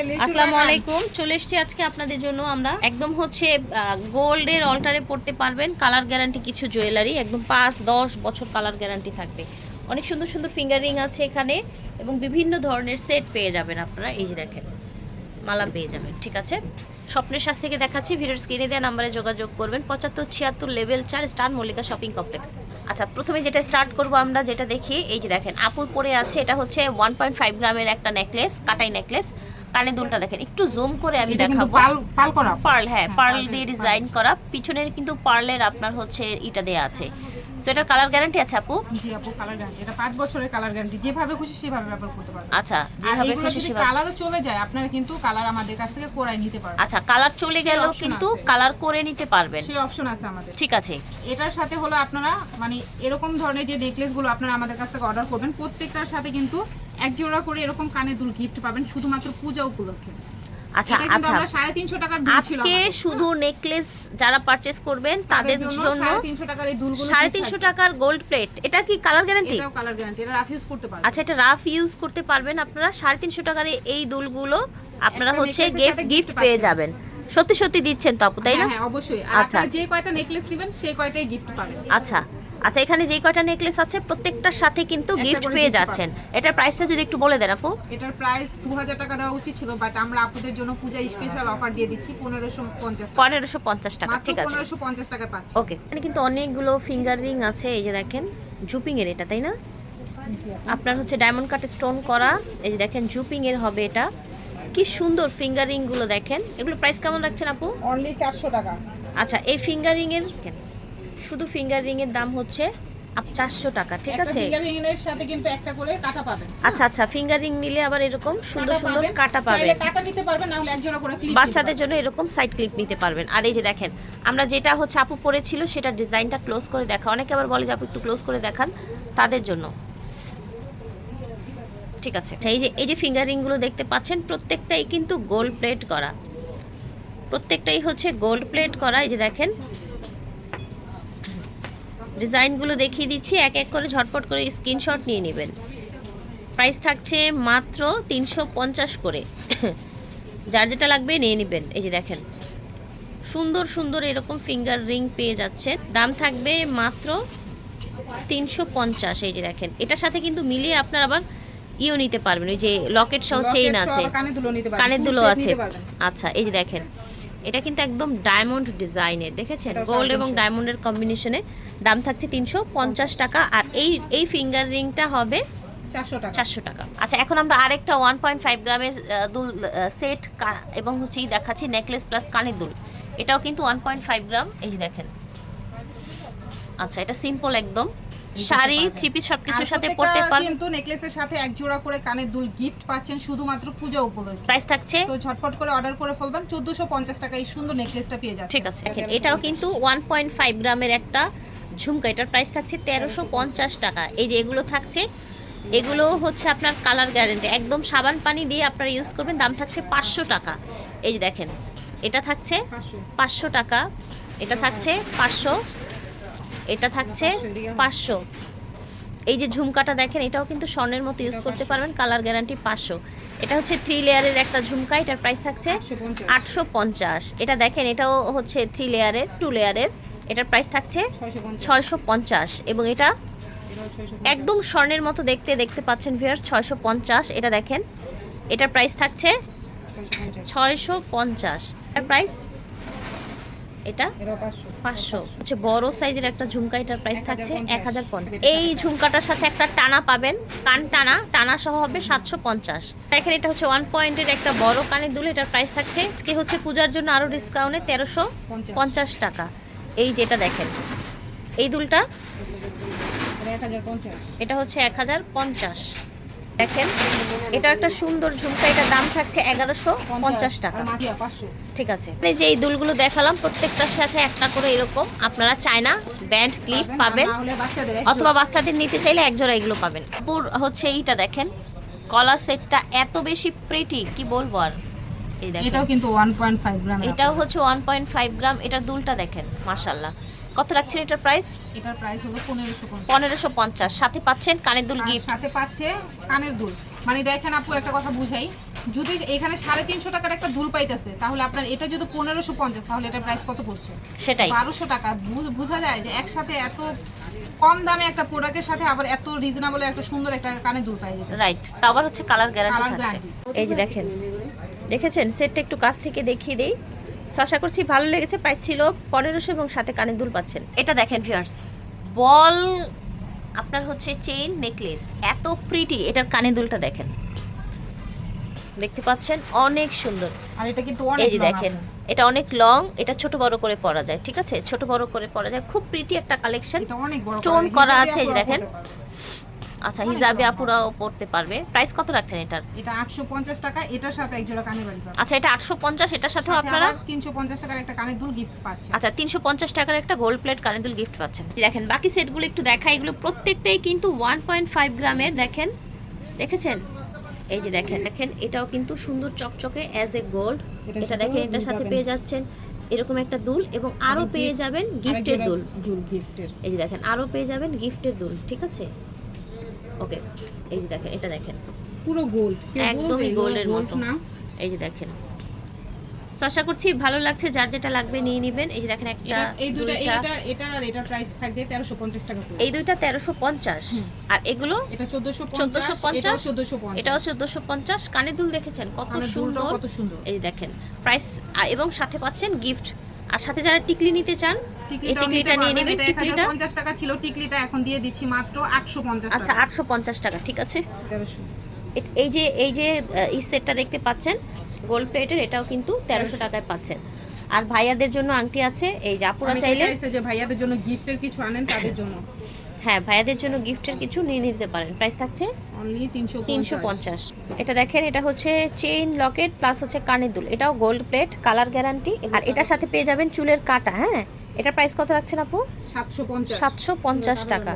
আসসালামু আলাইকুম। চলে এসেছি আজকে আপনাদের জন্য আমরা। একদম হচ্ছে গোল্ডের অল্টারে পড়তে পারবেন। কালার গ্যারান্টি কিছু জুয়েলারি। একদম পাঁচ দশ বছর কালার গ্যারান্টি থাকবে। অনেক সুন্দর সুন্দর ফিঙ্গার রিং আছে এখানে এবং বিভিন্ন ধরনের সেট পেয়ে যাবেন আপনারা। এই যে দেখেন মালা পেয়ে যাবেন ঠিক আছে? স্বপ্নের শ্বাস থেকে দেখাচ্ছি। ভিডিওর স্ক্রিনে দেওয়া নাম্বারে যোগাযোগ করবেন। পঁচাত্তর ছিয়াত্তর লেভেল চার স্টার মল্লিকা শপিং কমপ্লেক্স। আচ্ছা প্রথমে যেটা স্টার্ট করব আমরা যেটা দেখি এই যে দেখেন আপুর পরে আছে এটা হচ্ছে ওয়ান পয়েন্ট ফাইভ গ্রামের একটা নেকলেস কাটাই নেকলেস কানে দুলটা দেখেন একটু জুম করে আমি দেখাবো। পাল করা। পার্ল হ্যাঁ পার্ল দিয়ে ডিজাইন করা। পিছনের কিন্তু পার্লের আপনার হচ্ছে এটা দেয়া আছে। সো এটার কালার গ্যারান্টি আছে আপু? জি আপু কালার গ্যারান্টি এটা পাঁচ বছরের কালার গ্যারান্টি যেভাবে খুশি সেভাবে ব্যবহার করতে পারবেন। আচ্ছা যেভাবে খুশি সেভাবে। কালারও চলে যায় আপনারা কিন্তু কালার আমাদের কাছ থেকে কোরাই নিতে পারবেন। আচ্ছা কালার চলে গেলেও option কিন্তু কালার করে নিতে পারবেন। সেই অপশন আছে আমাদের। ঠিক আছে। এটার সাথে হলো আপনারা মানে এরকম ধরনের যে নেকলেসগুলো আপনারা আমাদের কাছ থেকে অর্ডার করবেন প্রত্যেকটার সাথে কিন্তু এক জোড়া করে এরকম কানে দুল গিফট পাবেন শুধুমাত্র পূজা উপলক্ষে। আচ্ছা আচ্ছা। সাড়ে তিনশো টাকার আজকে শুধু নেকলেস যারা পারচেস করবেন তাদের জন্য সাড়ে তিনশো টাকার গোল্ড প্লেট এটা কি কালার গ্যারান্টি কালার গ্যারান্টি এটা রাফ ইউজ করতে পারবেন। আচ্ছা এটা রাফ ইউজ করতে পারবেন আপনারা। সাড়ে তিনশো টাকার এই- দুলগুলো আপনারা হচ্ছে গিফট গিফট পেয়ে যাবেন। সত্যি সত্যি দিচ্ছেন তো আপু তাই না? হ্যাঁ হ্যাঁ অবশ্যই। আচ্ছা। যে কয়টা নেকলেস নেবেন সেই কয়টাই গিফট পাবেন। আচ্ছা। আচ্ছা এখানে যেই কয়টা নেকলেস আছে প্রত্যেকটার সাথে কিন্তু গিফট পেয়ে যাচ্ছেন। এটার প্রাইসটা যদি একটু বলে দেন আপু। এটার প্রাইস দু হাজার টাকা দেওয়া উচিত ছিল বাট আমরা আপুদের জন্য পূজা স্পেশাল অফার দিয়ে দিচ্ছি পনেরোশো পঞ্চাশ পনেরোশো পঞ্চাশ টাকা ঠিক আছে। পনেরোশো পঞ্চাশ টাকা পাচ্ছি। ওকে এখানে কিন্তু অনেকগুলো ফিঙ্গার রিং আছে এই যে দেখেন জুপিং এর এটা তাই না? আপনার হচ্ছে ডায়মন্ড কাট স্টোন করা এই যে দেখেন জুপিং এর হবে এটা। কি সুন্দর ফিঙ্গার রিংগুলো দেখেন। এগুলো প্রাইস কেমন রাখছেন আপু? অনলি চারশো টাকা। আচ্ছা এই ফিঙ্গার এর কেন? শুধু ফিঙ্গার রিং এর দাম হচ্ছে চারশো টাকা ঠিক আছে? ফিঙ্গার রিং এর সাথে কিন্তু একটা করে কাটা পাবেন। আচ্ছা আচ্ছা ফিঙ্গার রিং নিলে আবার এরকম সুন্দর সুন্দর কাটা পাবেন। কাটা নিতে পারবেন না হলে এক করে ক্লিপ বাচ্চাদের জন্য এরকম সাইড ক্লিপ নিতে পারবেন। আর এই যে দেখেন আমরা যেটা হচ্ছে আপু পরেছিল সেটা ডিজাইনটা ক্লোজ করে দেখা। অনেকে আবার বলে যে আপু একটু ক্লোজ করে দেখান তাদের জন্য। ঠিক আছে। এই যে এই যে ফিঙ্গার রিংগুলো দেখতে পাচ্ছেন প্রত্যেকটাই কিন্তু গোল্ড প্লেট করা। প্রত্যেকটাই হচ্ছে গোল্ড প্লেট করা। এই যে দেখেন ডিজাইনগুলো দেখিয়ে দিচ্ছি। এক এক করে ঝটপট করে স্ক্রিনশট নিয়ে নেবেন। প্রাইস থাকছে মাত্র তিনশো পঞ্চাশ করে। যার যেটা লাগবে নিয়ে নেবেন। এই যে দেখেন। সুন্দর সুন্দর এরকম ফিঙ্গার রিং পেয়ে যাচ্ছে। দাম থাকবে মাত্র তিনশো পঞ্চাশ। এই যে দেখেন। এটার সাথে কিন্তু মিলিয়ে আপনার আবার ইও নিতে পারবেন। ওই যে লকেট সহ চেইন আছে। কানের দুলো আছে। আচ্ছা এই যে দেখেন। এটা কিন্তু একদম ডায়মন্ড ডিজাইনের দেখেছেন? গোল্ড এবং ডায়মন্ডের কম্বিনেশনে দাম থাকছে তিনশো পঞ্চাশ টাকা। আর এই এই ফিঙ্গার রিংটা হবে চারশো টাকা। আচ্ছা এখন আমরা আরেকটা ওয়ান পয়েন্ট ফাইভ গ্রামের দুল সেট এবং হচ্ছে দেখাচ্ছি নেকলেস প্লাস কানের দুল। এটাও কিন্তু ওয়ান পয়েন্ট ফাইভ গ্রাম এই দেখেন। আচ্ছা এটা সিম্পল একদম। শাড়ি পারবেন। থ্রি পিস সব সাথে পরতে পারবেন কিন্তু নেকলেসের সাথে এক জোড়া করে কানের দুল গিফট পাচ্ছেন শুধুমাত্র পূজা উপলক্ষে। প্রাইস থাকছে? তো ঝটপট করে অর্ডার করে ফেলবেন। চোদ্দশো পঞ্চাশ টাকা এই সুন্দর নেকলেসটা পেয়ে যাচ্ছে ঠিক আছে দেখেন এটাও কিন্তু ওয়ান পয়েন্ট ফাইভ গ্রামের একটা ঝুমকা। এটার প্রাইস থাকছে তেরোশো পঞ্চাশ টাকা। এই যে এগুলো থাকছে এগুলো হচ্ছে আপনার কালার গ্যারেন্টি একদম সাবান পানি দিয়ে আপনারা ইউজ করবেন দাম থাকছে পাঁচশো টাকা। এই যে দেখেন এটা থাকছে পাঁচশো টাকা। এটা থাকছে পাঁচশো। এটা থাকছে পাঁচশো। এই যে ঝুমকাটা দেখেন, এটাও কিন্তু স্বর্ণের মতো ইউজ করতে পারবেন কালার গ্যারান্টি পাঁচশো। এটা হচ্ছে থ্রি লেয়ারের একটা ঝুমকা, এটার প্রাইস থাকছে আটশো পঞ্চাশ। এটা দেখেন, এটাও হচ্ছে থ্রি লেয়ারের টু লেয়ারের এটার প্রাইস থাকছে ছয়শো পঞ্চাশ। এবং এটা একদম স্বর্ণের মতো দেখতে দেখতে পাচ্ছেন ভিয়ার্স ছয়শো পঞ্চাশ। এটা দেখেন, এটার প্রাইস থাকছে ছয়শো পঞ্চাশ। এটার প্রাইস এটা? পাঁচশো। হচ্ছে বড় সাইজের একটা ঝুমকা এটার প্রাইস থাকছে এক হাজার পঞ্চাশ। এই ঝুমকাটার সাথে একটা টানা পাবেন কান টানা টানা সহ হবে সাতশো পঞ্চাশ। এখানে এটা হচ্ছে ওয়ান পয়েন্টের একটা বড় কানের দুল এটার প্রাইস থাকছে। আজকে হচ্ছে পূজার জন্য আরও ডিসকাউন্টে তেরোশো পঞ্চাশ। টাকা। এই যেটা দেখেন এই দুলটা এটা হচ্ছে এক হাজার পঞ্চাশ। দেখেন এটা একটা সুন্দর ঝুমকা এটার দাম থাকছে এগারোশো পঞ্চাশ টাকা। ঠিক আছে। এই যে এই দুলগুলো দেখালাম প্রত্যেকটার সাথে একটা করে এরকম আপনারা চায়না ব্যান্ড ক্লিপ পাবেন অথবা বাচ্চাদের নিতে চাইলে এক জোড়া এগুলো পাবেন। পুর হচ্ছে এইটা দেখেন কলা সেটটা এত বেশি প্রিটি কি বলব আর? এটাও কিন্তু ওয়ান পয়েন্ট ফাইভ গ্রাম এটাও হচ্ছে ওয়ান পয়েন্ট ফাইভ গ্রাম এটার দুলটা দেখেন মাশাল্লাহ কত রাখছেন এটার প্রাইস এটার প্রাইস হলো পনেরোশো পনেরোশো পঞ্চাশ। সাথে পাচ্ছেন কানের দুল গিফট সাথে পাচ্ছে কানের দুল। মানে দেখেন আপু একটা কথা বুঝাই। যদি এখানে সাড়ে তিনশো টাকার একটা দুল পাইতেছে তাহলে আপনার এটা যদি পনেরোশো পঞ্চাশ তাহলে এটা প্রাইস কত পড়ছে? সেটাই। বারোশো টাকা। বোঝা যায় যে একসাথে এত কম দামে একটা প্রোডাক্টের সাথে আবার এত রিজনেবল একটা সুন্দর একটা কানে দুল পাই যেতে রাইট আবার হচ্ছে কালার গ্যারান্টি এই যে দেখেন। দেখেছেন? সেটটা একটু কাছ থেকে দেখিয়ে দেই। আশা করছি ভালো লেগেছে। প্রাইস ছিল পনেরোশো এবং সাথে কানের দুল পাচ্ছেন। এটা দেখেন ভিউয়ার্স বল আপনার হচ্ছে চেইন নেকলেস এত প্রিটি এটার কানের দুলটা দেখেন। দেখতে পাচ্ছেন অনেক সুন্দর। আর এটা কিন্তু এই অনেক যে দেখেন এটা অনেক লং এটা ছোট বড় করে পরা যায় ঠিক আছে? ছোট বড় করে পরা যায় খুব প্রিটি একটা কালেকশন এটা অনেক বড় স্টোন করা আছে এই দেখেন। আচ্ছা হিজাবে আপুরাও পড়তে পারবে। প্রাইস কত রাখছেন এটার? এটা আটশো পঞ্চাশ টাকা এটার সাথে এক জোড়া কানে বাড়ি আচ্ছা এটা আটশো পঞ্চাশ এটার সাথেও আপনারা? তিনশো পঞ্চাশ টাকার একটা কানের দুল গিফট পাচ্ছে আচ্ছা তিনশো পঞ্চাশ টাকার একটা গোল্ড প্লেট কানেদুল গিফট পাচ্ছেন। দেখেন বাকি সেটগুলো একটু দেখা এগুলো প্রত্যেকটাই কিন্তু ওয়ান পয়েন্ট ফাইভ গ্রামের দেখেন। দেখেছেন? এই যে দেখেন দেখেন এটাও কিন্তু সুন্দর চকচকে অ্যাজ এ গোল্ড এটা দেখেন এটার সাথে পেয়ে যাচ্ছেন। এরকম একটা দুল এবং gift- পেয়ে যাবেন গিফটের দুল। দুল গিফটের এই যে দেখেন আরও পেয়ে যাবেন গিফটের দুল ঠিক আছে? ওকে এই যে দেখেন এটা দেখেন। পুরো গোল্ড একদমই গোল্ডের মতো। এই যে দেখেন। আশা করছি ভালো লাগছে যার যেটা লাগবে নিয়ে নেবেন। এই যে দেখেন একটা এই দুটো এটার আর এটার প্রাইস থাকবে তেরোশো পঞ্চাশ টাকা করে। এই দুইটা তেরোশো পঞ্চাশ। আর এগুলো? এটা চোদ্দশো চোদ্দশো পঞ্চাশ? এটাও পঞ্চাশ চোদ্দশো পঞ্চাশ। এটাও চোদ্দশো পঞ্চাশ। কানে দুল দেখেছেন কত সুন্দর। কত সুন্দর। এই যে দেখেন প্রাইস এবং সাথে পাচ্ছেন গিফট আর সাথে যারা টিকলি নিতে চান টিকলিটা নিয়ে নেবেন। টিকলিটা 1050 টাকা ছিল টিকলিটা এখন দিয়ে দিচ্ছি মাত্র 850 আচ্ছা টাকা। ঠিক আছে? এই যে এই যে এই সেটটা দেখতে পাচ্ছেন গোল্ড প্লেটের এটাও কিন্তু তেরোশো টাকায় পাচ্ছেন। আর ভাইয়াদের জন্য আংটি আছে এই যে আপুরা চাইলে যে ভাইয়াদের জন্য গিফটের কিছু আনেন তাদের জন্য। হ্যাঁ ভাইয়াদের জন্য গিফটের কিছু নিয়ে নিতে পারেন। প্রাইস থাকছে অনলি 350 তিনশো পঞ্চাশ। এটা দেখেন এটা হচ্ছে চেইন লকেট প্লাস হচ্ছে কানের দুল। এটাও গোল্ড প্লেট কালার গ্যারান্টি আর এটার সাথে পেয়ে যাবেন চুলের কাটা হ্যাঁ? এটা প্রাইস কত রাখছেন আপু? 750 সাতশো পঞ্চাশ টাকা।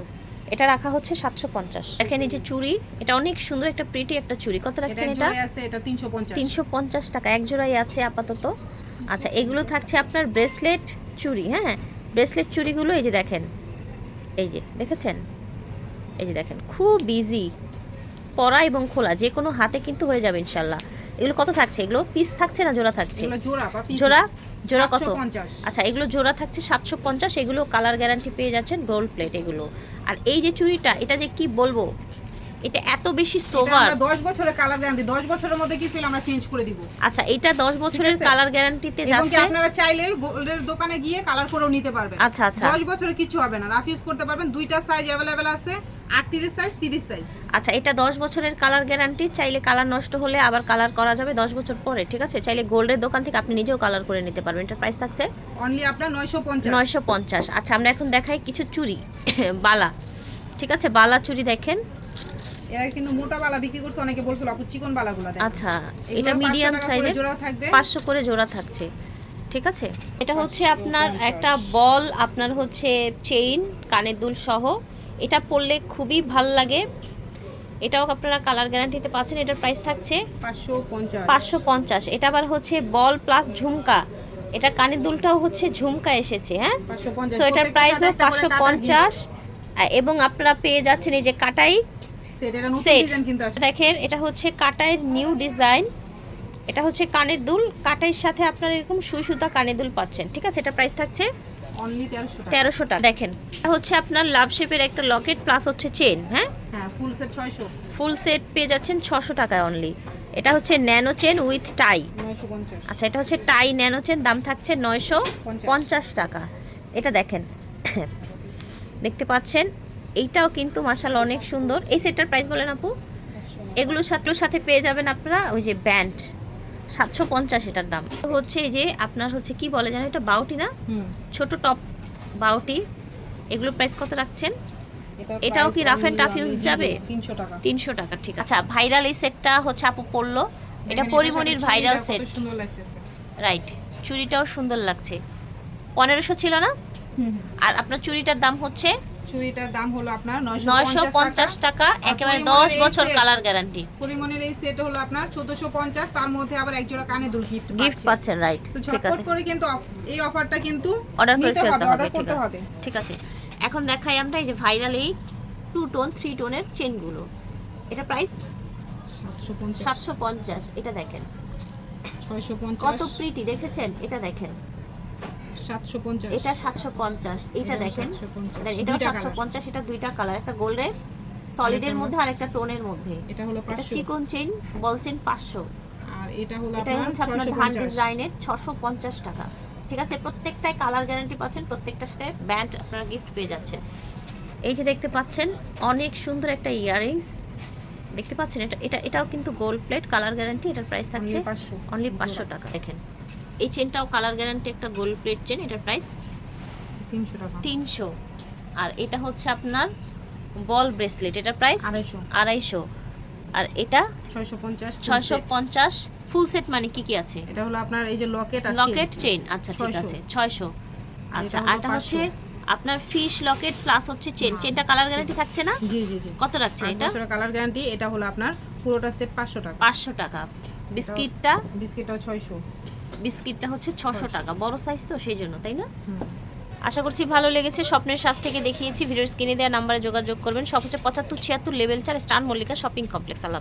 এটা রাখা হচ্ছে সাতশো পঞ্চাশ। দেখেন এই যে চুড়ি এটা অনেক সুন্দর একটা প্রিটি একটা চুড়ি। কত রাখছেন এটা? জোড়ায় আছে এটা 350 তিনশো পঞ্চাশ টাকা এক জোড়াই আছে আপাতত। আচ্ছা এগুলো থাকছে আপনার ব্রেসলেট চুড়ি হ্যাঁ? ব্রেসলেট চুড়িগুলো এই যে দেখেন এই যে দেখেছেন? এই যে দেখেন খুব বিজি পরা এবং খোলা যে কোনো হাতে কিন্তু হয়ে যাবে ইনশাল্লাহ। এগুলো কত থাকছে? এগুলো পিস থাকছে না জোড়া থাকছে? জোড়া জোড়া? কত? আচ্ছা এগুলো জোড়া থাকছে সাতশো পঞ্চাশ এগুলো কালার গ্যারান্টি পেয়ে যাচ্ছেন গোল্ড প্লেট এগুলো। আর এই যে চুড়িটা এটা যে কি বলব? এটা এত বেশি এটা সোভার আমরা 10 বছরের কালার গ্যারান্টি 10 বছরের মধ্যে কি ছিল আমরা চেঞ্জ করে দিব আচ্ছা এটা দশ বছরের আছে? কালার গ্যারান্টিতে এবং কি যাচ্ছে আপনারা চাইলে গোল্ডের দোকানে গিয়ে কালার করেও নিতে পারবেন আচ্ছা আচ্ছা 10 বছরে কিছু হবে না রাফ ইউজ করতে পারবেন দুইটা সাইজ अवेलेबल আছে 38 সাইজ 30 সাইজ আচ্ছা এটা দশ বছরের কালার গ্যারান্টি চাইলে কালার নষ্ট হলে আবার কালার করা যাবে দশ বছর পরে ঠিক আছে চাইলে গোল্ডের দোকান থেকে আপনি নিজেও কালার করে নিতে পারবেন এটার প্রাইস থাকছে অনলি আপনার 950 নয়শো পঞ্চাশ আচ্ছা আমরা এখন দেখাই কিছু চুড়ি বালা ঠিক আছে বালা চুড়ি দেখেন এরা কিন্তু মোটা বালা বিক্রি করছে অনেকে বলছিল আপু চিকন বালাগুলো আচ্ছা এটা 500 মিডিয়াম সাইজের জোড়া থাকবে। পাঁচশো করে জোড়া থাকছে ঠিক আছে? এটা হচ্ছে আপনার একটা বল আপনার হচ্ছে চেইন কানের দুল সহ। এটা পরলে খুবই ভালো লাগে। এটাও আপনারা কালার গ্যারান্টিতে পাচ্ছেন এটার প্রাইস থাকছে 550 পাঁচশো পঞ্চাশ। এটা আবার হচ্ছে বল প্লাস ঝুমকা। এটা কানের দুলটাও হচ্ছে ঝুমকা এসেছে হ্যাঁ? 550 সো এটার প্রাইসও পাঁচশো পঞ্চাশ। এবং আপনারা পেয়ে যাচ্ছেন এই যে কাটাই। দেখেন এটা হচ্ছে কাটাইয়ের নিউ ডিজাইন এটা হচ্ছে কানের দুল। কাটাইয়ের সাথে আপনারা এরকম সুই সুতা কানের দুল পাচ্ছেন। ঠিক আছে এটা প্রাইস থাকছে অনলি 1300 টাকা। তেরোশো টাকা। দেখেন এটা হচ্ছে আপনার লাভ শেপের একটা লকেট প্লাস হচ্ছে চেন হ্যাঁ? হ্যাঁ ফুল সেট 600 ফুল সেট পেয়ে যাচ্ছেন ছশো টাকায় অনলি এটা হচ্ছে ন্যানো চেন উইথ টাই আচ্ছা এটা হচ্ছে টাই ন্যানো চেন দাম থাকছে নয়শো পঞ্চাশ টাকা। এটা দেখেন দেখতে পাচ্ছেন? এইটাও কিন্তু মাসাল অনেক সুন্দর। এই সেটটার প্রাইস বলেন আপু? এগুলো সাথের সাথে পেয়ে যাবেন আপনারা ওই যে ব্যান্ড। সাতশো পঞ্চাশ এটার দাম। হচ্ছে এই যে আপনার হচ্ছে কি বলে জানো এটা? বাউটি না? ছোট টপ বাউটি। এগুলো প্রাইস কত রাখছেন? এটাও কি tough আমি use দিয়ে যাবে? দেব 300 টাকা। তিনশো টাকা ঠিক আছে। আচ্ছা ভাইরাল এই সেটটা হচ্ছে আপু পড়ল। এটা পরিমণির ভাইরাল সেট রাইট চুড়িটাও সুন্দর লাগছে। পনেরোশো ছিল না? আর আপনার চুড়িটার দাম হচ্ছে চুড়িটার দাম হলো আপনার 950 পঞ্চাশ টাকা। একেবারে পরিমণের দশ এই বছর কালার গ্যারান্টি পরিমণের এই সেট হলো আপনার 1450 তার মধ্যে আবার এক জোড়া কানে দুল গিফট গিফট পাচ্ছেন। রাইট ঠিক আছে। করে কিন্তু এই অফারটা কিন্তু অর্ডার করে ফেলতে হবে ঠিক আছে। ঠিক আছে। এখন দেখাই আমরা এই যে ভাইরাল এই টু টোন থ্রি টোনের চেনগুলো এটা প্রাইস সাতশো পঞ্চাশ। এটা দেখেন। কত প্রিটি দেখেছেন? এটা দেখেন। সাতশো পঞ্চাশ। এটা সাতশো পঞ্চাশ এটা এটাও দেখেন। 750 colour। পঞ্চাশ এটা দুইটা কালার একটা গোল্ডের সলিডের মধ্যে আর একটা টোনের মধ্যে। এটা হলো এটা চিকন চেইন বল চেইন পাঁচশো। আর এটা হলো এটা আপনার ধান ডিজাইনের ছশো পঞ্চাশ টাকা। ঠিক আছে প্রত্যেকটাই কালার গ্যারান্টি পাচ্ছেন প্রত্যেকটার সাথে ব্যান্ড আপনারা গিফট পেয়ে যাচ্ছে এই যে দেখতে পাচ্ছেন অনেক সুন্দর একটা ইয়াররিংস। দেখতে পাচ্ছেন এটা এটা এটাও কিন্তু গোল্ড প্লেট কালার গ্যারান্টি এটার প্রাইস থাকছে 500 অনলি পাঁচশো টাকা। দেখেন এই চেনটাও কালার গ্যারান্টি একটা গোল্ড প্লেট চেন এটার প্রাইস তিনশো টাকা। তিনশো। আর এটা হচ্ছে আপনার বল ব্রেসলেট এটার প্রাইস আড়াইশো। আড়াইশো। আর এটা ছয়শো পঞ্চাশ ছয়শো পঞ্চাশ ফুল সেট মানে কি কি আছে? এটা হলো আপনার এই যে লকেট লকেট চেইন আচ্ছা ঠিক আছে ছয়শো। আচ্ছা এটা হচ্ছে আপনার ফিশ লকেট প্লাস হচ্ছে চেন। চেনটা কালার গ্যারান্টি থাকছে না? জি জি জি। কত রাখছেন এটা? কালার গ্যারান্টি এটা হলো আপনার পুরোটা সেট পাঁচশো টাকা। পাঁচশো টাকা। বিস্কিটটা? বিস্কিটটাও ছয়শো। বিস্কিটটা হচ্ছে ছশো টাকা বড় সাইজ তো সেই জন্য তাই না? আশা করছি ভালো লেগেছে স্বপ্নের সাজ থেকে দেখিয়েছি ভিডিওর স্ক্রিনে দেওয়া নাম্বারে যোগাযোগ করবেন সব হচ্ছে পঁচাত্তর ছিয়াত্তর লেভেল চার star Mallika shopping complex Allah